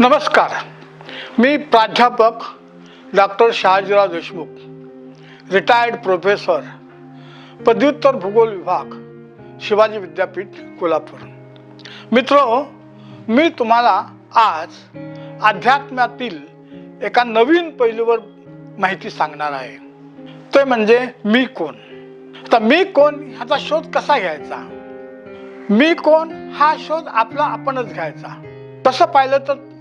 नमस्कार. मी प्राध्यापक doctor Shahajirao Deshmukh retired professor पदव्युत्तर भूगोल विभाग शिवाजी विद्यापीठ कोल्हापूर. मित्र मी तुम्हाला आज अध्यात्मातील एका नवीन पैलूवर माहिती सांगणार आहे. ते म्हणजे मी कोण? तर मी कोण ह्याचा शोध कसा घ्यायचा? मी कोण हा शोध आपला आपणच घ्यायचा. तसं पाहिलं तर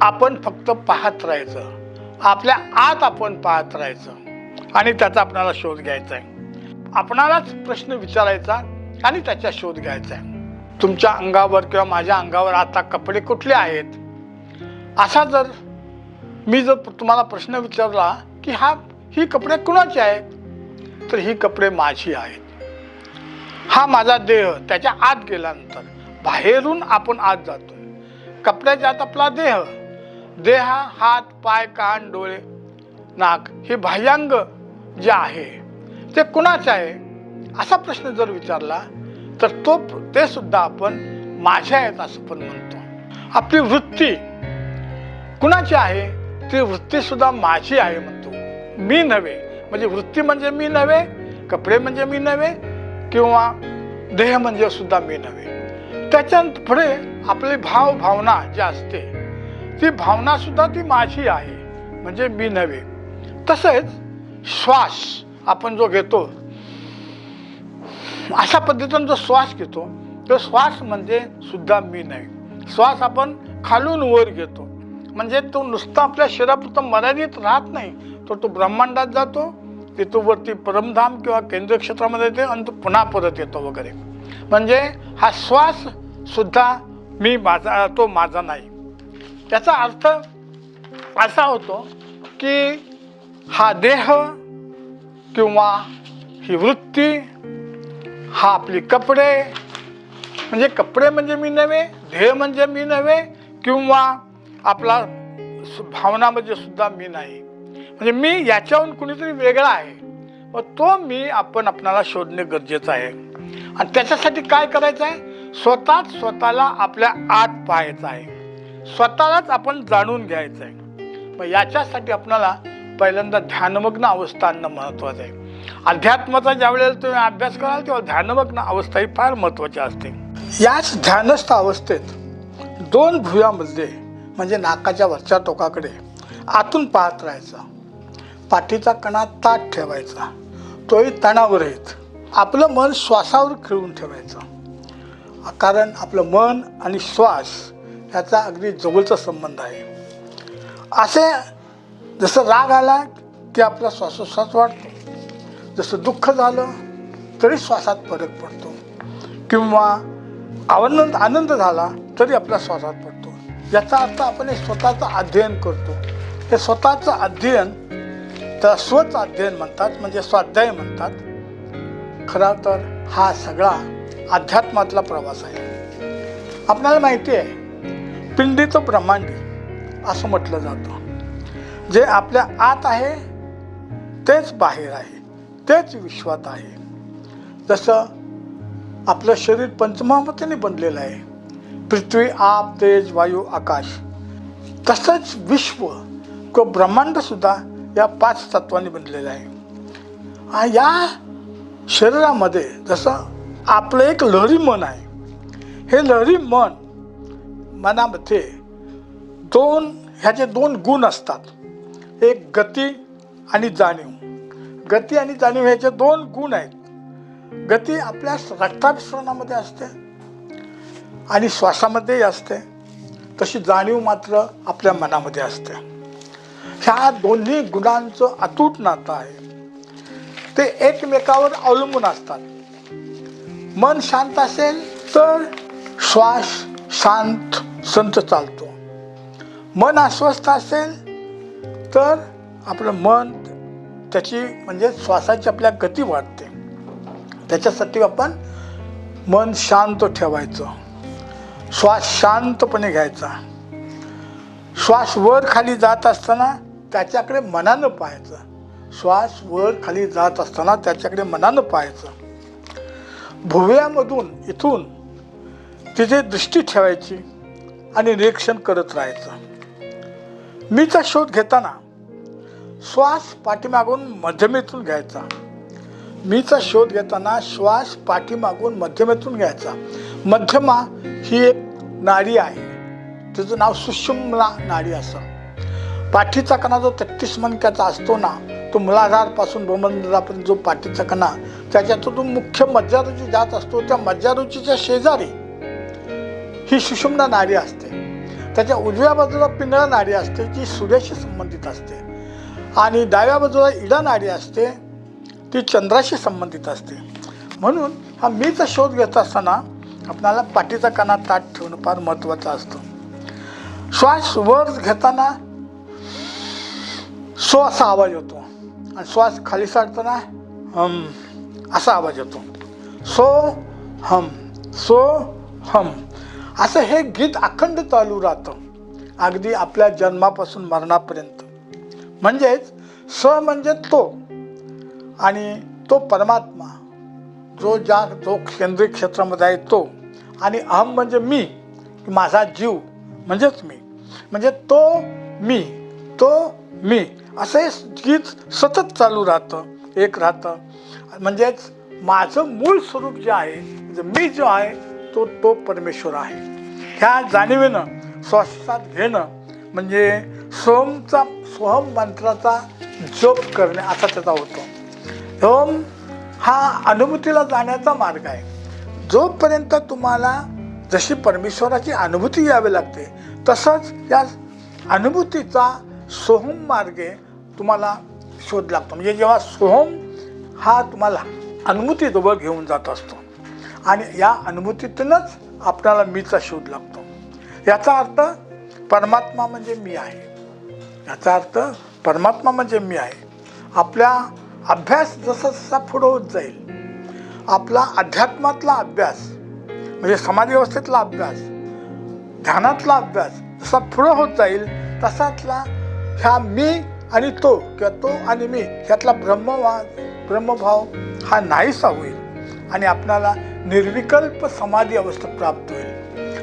आपण फक्त पाहत राहायचं. आपल्या आत आपण पाहत राहायचं. आणि त्याचा आपणाला शोध घ्यायचा आहे. आपणालाच प्रश्न विचारायचा आणि त्याचा शोध घ्यायचा आहे. तुमच्या अंगावर किंवा माझ्या अंगावर आता कपडे कुठले आहेत? असा जर मी जर तुम्हाला प्रश्न विचारला की हा ही कपडे कुणाचे आहेत? तर ही कपडे माझी आहेत. हा माझा देह त्याच्या आत गेल्यानंतर बाहेरून आपण आत जातो कपड्याच्या आत आपला देह देह हात पाय कान डोळे नाक हे बाह्यांग जे आहे ते कुणाचे आहे? असा प्रश्न जर विचारला तर तो ते सुद्धा आपण माझ्या आहेत असं पण म्हणतो. आपली वृत्ती कुणाची आहे? ती वृत्ती सुद्धा माझी आहे म्हणतो. मी नव्हे. म्हणजे वृत्ती म्हणजे मी नव्हे कपडे म्हणजे मी नव्हे किंवा देह म्हणजे सुद्धा मी नव्हे. त्याच्या पुढे आपली भाव भावना जी असते ती भावना सुद्धा ती माझी आहे म्हणजे मी नव्हे. तसेच श्वास आपण जो घेतो अशा पद्धतीने जो श्वास घेतो तो श्वास म्हणजे सुद्धा मी नाही श्वास आपण खालून वर घेतो. म्हणजे तो नुसता आपल्या शरीरापुरता मर्यादित राहत नाही. तर तो ब्रह्मांडात जातो तिथून वरती परमधाम किंवा केंद्रीय क्षेत्रामध्ये येते आणि तो पुन्हा परत येतो वगैरे. म्हणजे हा श्वास सुद्धा मी माझा तो माझा नाही. त्याचा अर्थ असा होतो की हा देह किंवा ही वृत्ती हा आपली कपडे म्हणजे कपडे म्हणजे मी नव्हे ध्येय म्हणजे मी नव्हे किंवा आपला सु- भावना म्हणजे सुद्धा मी नाही. म्हणजे मी याच्याहून कुणीतरी वेगळा आहे. व तो मी आपण आपणाला शोधणे गरजेचं आहे. आणि त्याच्यासाठी काय करायचं आहे? स्वतःच स्वतःला आपल्या आत पाहायचं आहे. स्वतःलाच आपण जाणून घ्यायचं आहे. मग याच्यासाठी आपणाला पहिल्यांदा ध्यानमग्न अवस्था आणणं महत्त्वाचं आहे. अध्यात्माचा ज्या वेळेला तुम्ही अभ्यास कराल तेव्हा ध्यानमग्न अवस्था ही फार महत्त्वाची असते. याच ध्यानस्थ अवस्थेत दोन भुयामध्ये म्हणजे नाकाच्या वरच्या टोकाकडे आतून पाहत राहायचं. पाठीचा कणा ताट ठेवायचा. तोही तणावर येत. आपलं मन श्वासावर खिळून ठेवायचं. कारण आपलं मन आणि श्वास ह्याचा अगदी जवळचा संबंध आहे. असे जसं राग आला की आपला श्वासोश्वास वाढतो. जसं दुःख झालं तरी श्वासात फरक पडतो. किंवा आनंद आनंद झाला तरी आपल्या श्वासात पडतो. याचा अर्थ आपण हे स्वतःचं अध्ययन करतो. हे स्वतःचं अध्ययन त्याला स्वच अध्ययन म्हणतात म्हणजे स्वाध्याय म्हणतात. खरा तर हा सगळा अध्यात्मातला प्रवास आहे. आपल्याला माहिती आहे पिंडीचं ब्रह्मांडी असं म्हटलं जातं. जे आपल्या आत आहे तेच बाहेर आहे तेच विश्वात आहे. जसं आपलं शरीर पंचमहाभूताने बनलेलं आहे पृथ्वी आप तेज वायू आकाश तसंच विश्व किंवा ब्रह्मांडसुद्धा या पाच तत्वांनी बनलेलं आहे. या शरीरामध्ये जसं आपलं एक लहरी मन आहे. हे लहरी मन मनामध्ये दोन ह्याचे दोन गुण असतात. एक गती आणि जाणीव. गती आणि जाणीव ह्याचे दोन गुण आहेत. गती आपल्या रक्ताभिसरणामध्ये असते आणि श्वासामध्येही असते. तशी जाणीव मात्र आपल्या मनामध्ये असते. ह्या दोन्ही गुणांचं अतूट नातं आहे. ते एकमेकावर अवलंबून असतात. मन शांत असेल तर श्वास शांत संत चालतो. मन अस्वस्थ असेल तर आपलं मन त्याची म्हणजे श्वासाची आपल्या गती वाढते. त्याच्यासाठी आपण मन शांत ठेवायचं. श्वास शांतपणे घ्यायचा. श्वास वर खाली जात असताना त्याच्याकडे मनानं पाहायचं. श्वास वर खाली जात असताना त्याच्याकडे मनानं पाहायचं. भुवयामधून इथून तिथे दृष्टी ठेवायची आणि निरीक्षण करत राहायचं. मीचा शोध घेताना श्वास पाठीमागून मध्यमेतून घ्यायचा. मीचा शोध घेताना श्वास पाठीमागून मध्यमेतून घ्यायचा. मध्यमा ही एक नाडी आहे. तिचं नाव सुषुम्ना नाडी असं. पाठीचा कणा जो तेहतीस मणक्याचा असतो ना तो मुलाधारपासून भ्रमंडळापर्यंत जो पाठीचा कणा त्याच्यात जो मुख्य मज्जारुची जात असतो त्या मज्जारुचीच्या शेजारी ही सुषुम्ना नाडी असते. त्याच्या उजव्या बाजूला पिंगळा नाडी असते जी सूर्याशी संबंधित असते. आणि डाव्या बाजूला इडा नाडी असते ती चंद्राशी संबंधित असते. म्हणून हा मीचा शोध घेत असताना आपणाला पाठीचा कणा ताट ठेवणं फार महत्त्वाचं असतं. श्वास वर घेताना सो असा आवाज होतो आणि श्वास खाली साडताना हम असा आवाज येतो. सो हम सो हम. असं हे गीत अखंड चालू राहतं. अगदी आपल्या जन्मापासून मरणापर्यंत. म्हणजेच स म्हणजे तो. आणि तो परमात्मा जो ज्या जो केंद्रीय क्षेत्रामध्ये आहे तो. आणि अहम म्हणजे मी माझा जीव म्हणजेच मी. म्हणजे तो मी तो मी. असं हे गीत सतत चालू राहतं एक राहतं. म्हणजेच माझं मूळ स्वरूप जे आहे म्हणजे मी जो आहे तो तो परमेश्वर आहे. ह्या जाणीवेनं श्वासात घेणं म्हणजे सोमचा सोहम मंत्राचा जप करणे असा त्याचा होतो. ओम हा अनुभूतीला जाण्याचा मार्ग आहे. जोपर्यंत तुम्हाला जशी परमेश्वराची अनुभूती यावी लागते तसंच या अनुभूतीचा सोहम मार्गे तुम्हाला शोध लागतो. म्हणजे जेव्हा सोहम हा तुम्हाला अनुभूतीजवळ घेऊन जात असतो आणि या अनुभूतीतूनच आपल्याला मीचा शोध लागतो. याचा अर्थ परमात्मा म्हणजे मी आहे. याचा अर्थ परमात्मा म्हणजे मी आहे. आपल्या अभ्यास जसा जसा पुढं होत जाईल आपला अध्यात्मातला अभ्यास म्हणजे समाधी व्यवस्थेतला अभ्यास ध्यानातला अभ्यास जसा पुढं होत जाईल तसातला ह्या मी आणि तो किंवा तो आणि मी ह्यातला ब्रह्मवा ब्रह्मभाव हा नाहीसा होईल आणि आपणाला निर्विकल्प समाधी अवस्था प्राप्त होईल.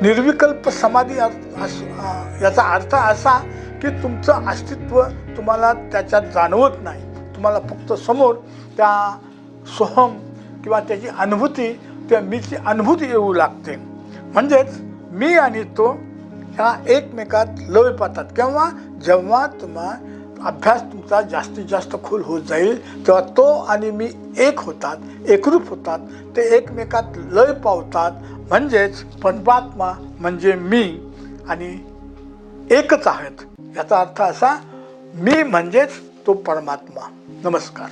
निर्विकल्प समाधी अर्थ- याचा अर्थ असा की तुमचं अस्तित्व तुम्हाला त्याच्यात जाणवत नाही. तुम्हाला फक्त समोर त्या सोहम किंवा त्याची अनुभूती त्या मीची अनुभूती येऊ लागते. म्हणजेच मी आणि तो ह्या एकमेकात लय पाहतात किंवा जेव्हा तुम्हा अभ्यास तुमचा जास्तीत जास्त खोल होत जाईल. तेव्हा तो आणि मी एक होतात एकरूप होतात ते एकमेकात लय पावतात. म्हणजेच परमात्मा म्हणजे मी आणि एकच आहेत. याचा अर्थ असा मी म्हणजेच तो परमात्मा. नमस्कार.